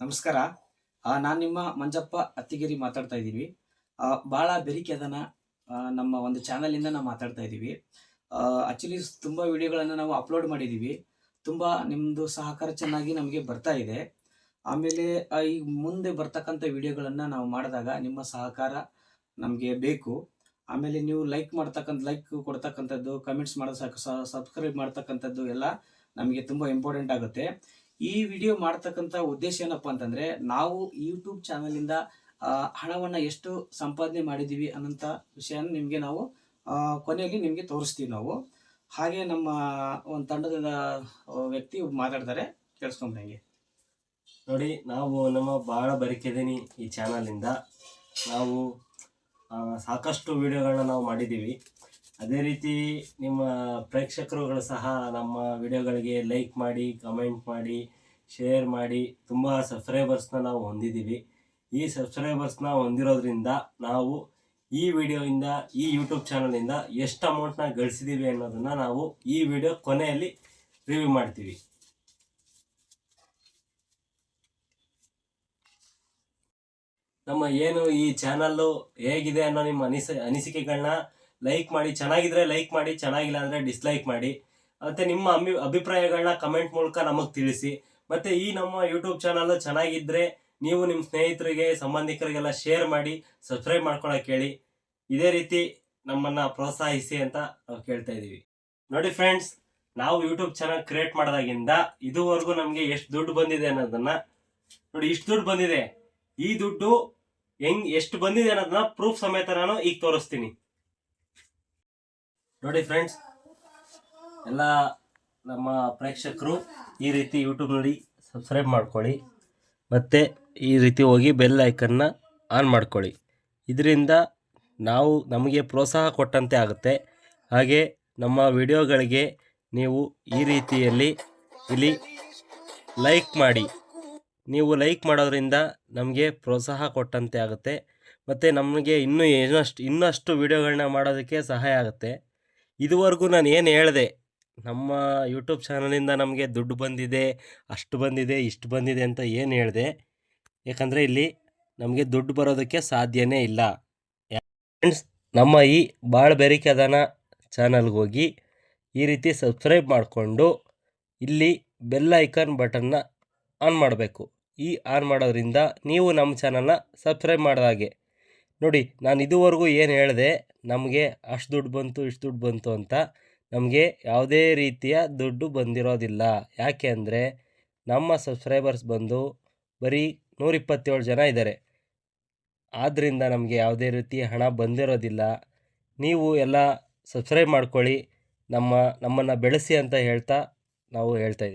ನಮಸ್ಕಾರ. ನಾನು ನಿಮ್ಮ ಮಂಜಪ್ಪ ಅತ್ತಿಗಿರಿ ಮಾತಾಡ್ತಾ ಇದ್ದೀವಿ. ಭಾಳ ಬೆರಿಕೆ ಅದನ್ನ ನಮ್ಮ ಒಂದು ಚಾನಲಿಂದ ನಾವು ಮಾತಾಡ್ತಾ ಇದ್ದೀವಿ. ಆ್ಯಕ್ಚುಲಿ ತುಂಬ ವಿಡಿಯೋಗಳನ್ನು ನಾವು ಅಪ್ಲೋಡ್ ಮಾಡಿದ್ದೀವಿ. ತುಂಬ ನಿಮ್ಮದು ಸಹಕಾರ ಚೆನ್ನಾಗಿ ನಮಗೆ ಬರ್ತಾ ಇದೆ. ಆಮೇಲೆ ಈ ಮುಂದೆ ಬರ್ತಕ್ಕಂಥ ವಿಡಿಯೋಗಳನ್ನು ನಾವು ಮಾಡಿದಾಗ ನಿಮ್ಮ ಸಹಕಾರ ನಮಗೆ ಬೇಕು. ಆಮೇಲೆ ನೀವು ಲೈಕ್ ಮಾಡ್ತಕ್ಕಂಥ ಲೈಕ್ ಕೊಡ್ತಕ್ಕಂಥದ್ದು ಕಮೆಂಟ್ಸ್ ಮಾಡೋ ಸಬ್ಸ್ಕ್ರೈಬ್ ಮಾಡ್ತಕ್ಕಂಥದ್ದು ಎಲ್ಲ ನಮಗೆ ತುಂಬ ಇಂಪಾರ್ಟೆಂಟ್ ಆಗುತ್ತೆ. ಈ ವಿಡಿಯೋ ಮಾಡ್ತಕ್ಕಂಥ ಉದ್ದೇಶ ಏನಪ್ಪ ಅಂತಂದ್ರೆ, ನಾವು ಯೂಟ್ಯೂಬ್ ಚಾನಲಿಂದ ಹಣವನ್ನು ಎಷ್ಟು ಸಂಪಾದನೆ ಮಾಡಿದ್ದೀವಿ ಅನ್ನೋಂಥ ವಿಷಯನ ನಿಮಗೆ ನಾವು ಕೊನೆಯಲ್ಲಿ ನಿಮಗೆ ತೋರಿಸ್ತೀವಿ ನಾವು. ಹಾಗೆ ನಮ್ಮ ಒಂದು ತಂಡದ ವ್ಯಕ್ತಿ ಮಾತಾಡ್ತಾರೆ. ಕೇಳಿಸ್ಕೊಂಬಂಗೆ ನೋಡಿ, ನಾವು ನಮ್ಮ ಭಾಳ ಬರಿಕಿದ್ದೀನಿ ಈ ಚಾನಲಿಂದ ನಾವು ಸಾಕಷ್ಟು ವಿಡಿಯೋಗಳನ್ನ ನಾವು ಮಾಡಿದ್ದೀವಿ ಅದೇ ರೀತಿ ನಿಮ್ಮ ಪ್ರೇಕ್ಷಕರುಗಳು ಸಹ ನಮ್ಮ ವಿಡಿಯೋಗಳಿಗೆ ಲೈಕ್ ಮಾಡಿ ಕಮೆಂಟ್ ಮಾಡಿ ಶೇರ್ ಮಾಡಿ ತುಂಬ ಸಬ್ಸ್ಕ್ರೈಬರ್ಸ್ನ ನಾವು ಹೊಂದಿದ್ದೀವಿ. ಈ ಸಬ್ಸ್ಕ್ರೈಬರ್ಸ್ನ ಹೊಂದಿರೋದ್ರಿಂದ ನಾವು ಈ ವಿಡಿಯೋಯಿಂದ, ಈ ಯೂಟ್ಯೂಬ್ ಚಾನಲಿಂದ ಎಷ್ಟು ಅಮೌಂಟ್ನ ಗಳಿಸಿದ್ದೀವಿ ಅನ್ನೋದನ್ನು ನಾವು ಈ ವಿಡಿಯೋ ಕೊನೆಯಲ್ಲಿ ರಿವ್ಯೂ ಮಾಡ್ತೀವಿ. ನಮ್ಮ ಏನು ಈ ಚಾನಲ್ಲು ಹೇಗಿದೆ ಅನ್ನೋ ನಿಮ್ಮ ಅನಿಸ ಅನಿಸಿಕೆಗಳನ್ನ ಲೈಕ್ ಮಾಡಿ, ಚೆನ್ನಾಗಿದ್ರೆ ಲೈಕ್ ಮಾಡಿ, ಚೆನ್ನಾಗಿಲ್ಲ ಅಂದರೆ ಡಿಸ್ಲೈಕ್ ಮಾಡಿ, ಮತ್ತು ನಿಮ್ಮ ಅಭಿಪ್ರಾಯಗಳನ್ನ ಕಮೆಂಟ್ ಮೂಲಕ ನಮಗೆ ತಿಳಿಸಿ. ಮತ್ತು ಈ ನಮ್ಮ ಯೂಟ್ಯೂಬ್ ಚಾನಲ್ ಚೆನ್ನಾಗಿದ್ರೆ ನೀವು ನಿಮ್ಮ ಸ್ನೇಹಿತರಿಗೆ, ಸಂಬಂಧಿಕರಿಗೆಲ್ಲ ಶೇರ್ ಮಾಡಿ ಸಬ್ಸ್ಕ್ರೈಬ್ ಮಾಡ್ಕೊಳಕ್ಕೆ ಹೇಳಿ. ಇದೇ ರೀತಿ ನಮ್ಮನ್ನು ಪ್ರೋತ್ಸಾಹಿಸಿ ಅಂತ ನಾವು ಕೇಳ್ತಾ ಇದ್ದೀವಿ ನೋಡಿ ಫ್ರೆಂಡ್ಸ್ ನಾವು ಯೂಟ್ಯೂಬ್ ಚಾನಲ್ ಕ್ರಿಯೇಟ್ ಮಾಡಿದಾಗಿಂದ ಇದುವರೆಗೂ ನಮಗೆ ಎಷ್ಟು ದುಡ್ಡು ಬಂದಿದೆ ಅನ್ನೋದನ್ನ ನೋಡಿ, ಇಷ್ಟು ದುಡ್ಡು ಬಂದಿದೆ. ಈ ದುಡ್ಡು ಹೆಂಗ್, ಎಷ್ಟು ಬಂದಿದೆ ಅನ್ನೋದನ್ನ ಪ್ರೂಫ್ ಸಮೇತ ನಾನು ಈಗ ತೋರಿಸ್ತೀನಿ. ನೋಡಿ ಫ್ರೆಂಡ್ಸ್ ಎಲ್ಲ ನಮ್ಮ ಪ್ರೇಕ್ಷಕರು ಈ ರೀತಿ ಯೂಟ್ಯೂಬ್ ನೋಡಿ ಸಬ್ಸ್ಕ್ರೈಬ್ ಮಾಡ್ಕೊಳ್ಳಿ. ಮತ್ತು ಈ ರೀತಿ ಹೋಗಿ ಬೆಲ್ ಐಕನ್ನ ಆನ್ ಮಾಡ್ಕೊಳ್ಳಿ. ಇದರಿಂದ ನಾವು ನಮಗೆ ಪ್ರೋತ್ಸಾಹ ಕೊಟ್ಟಂತೆ ಆಗುತ್ತೆ. ಹಾಗೆ ನಮ್ಮ ವಿಡಿಯೋಗಳಿಗೆ ನೀವು ಈ ರೀತಿಯಲ್ಲಿ ಇಲ್ಲಿ ಲೈಕ್ ಮಾಡಿ. ನೀವು ಲೈಕ್ ಮಾಡೋದ್ರಿಂದ ನಮಗೆ ಪ್ರೋತ್ಸಾಹ ಕೊಟ್ಟಂತೆ ಆಗುತ್ತೆ. ಮತ್ತು ನಮಗೆ ಇನ್ನೂ ಏನಷ್ಟು ಇನ್ನಷ್ಟು ವಿಡಿಯೋಗಳನ್ನ ಮಾಡೋದಕ್ಕೆ ಸಹಾಯ ಆಗುತ್ತೆ. ಇದುವರೆಗೂ ನಾನು ಏನು ಹೇಳಿದೆ ನಮ್ಮ ಯೂಟ್ಯೂಬ್ ಚಾನಲಿಂದ ನಮಗೆ ದುಡ್ಡು ಬಂದಿದೆ, ಅಷ್ಟು ಬಂದಿದೆ, ಇಷ್ಟು ಬಂದಿದೆ ಅಂತ ಏನು ಹೇಳಿದೆ? ಯಾಕಂದರೆ ಇಲ್ಲಿ ನಮಗೆ ದುಡ್ಡು ಬರೋದಕ್ಕೆ ಸಾಧ್ಯವೇ ಇಲ್ಲ. ಫ್ರೆಂಡ್ಸ್ ನಮ್ಮ ಈ ಭಾಳ ಬೆರಿಕೆ ಅದನ ಚಾನಲ್ಗೆ ಹೋಗಿ ಈ ರೀತಿ ಸಬ್ಸ್ಕ್ರೈಬ್ ಮಾಡಿಕೊಂಡು ಇಲ್ಲಿ ಬೆಲ್ ಐಕಾನ್ ಬಟನ್ನ ಆನ್ ಮಾಡಬೇಕು. ಈ ಆನ್ ಮಾಡೋದ್ರಿಂದ ನೀವು ನಮ್ಮ ಚಾನಲ್ನ ಸಬ್ಸ್ಕ್ರೈಬ್ ಮಾಡಿದ ಹಾಗೆ. ನೋಡಿ, ನಾನು ಇದುವರೆಗೂ ಏನು ಹೇಳಿದೆ? ನಮಗೆ ಅಷ್ಟು ದುಡ್ಡು ಬಂತು, ಇಷ್ಟು ದುಡ್ಡು ಬಂತು ಅಂತ ನಮಗೆ ಯಾವುದೇ ರೀತಿಯ ದುಡ್ಡು ಬಂದಿರೋದಿಲ್ಲ. ಯಾಕೆ ಅಂದರೆ ನಮ್ಮ ಸಬ್ಸ್ಕ್ರೈಬರ್ಸ್ ಬಂದು ಬರೀ ನೂರಿಪ್ಪತ್ತೇಳು ಜನ ಇದ್ದಾರೆ ಆದ್ದರಿಂದ ನಮಗೆ ಯಾವುದೇ ರೀತಿಯ ಹಣ ಬಂದಿರೋದಿಲ್ಲ. ನೀವು ಎಲ್ಲ ಸಬ್ಸ್ಕ್ರೈಬ್ ಮಾಡ್ಕೊಳ್ಳಿ. ನಮ್ಮ, ನಮ್ಮನ್ನು ಬೆಳೆಸಿ ಅಂತ ಹೇಳ್ತಾ ನಾವು ಹೇಳ್ತಾ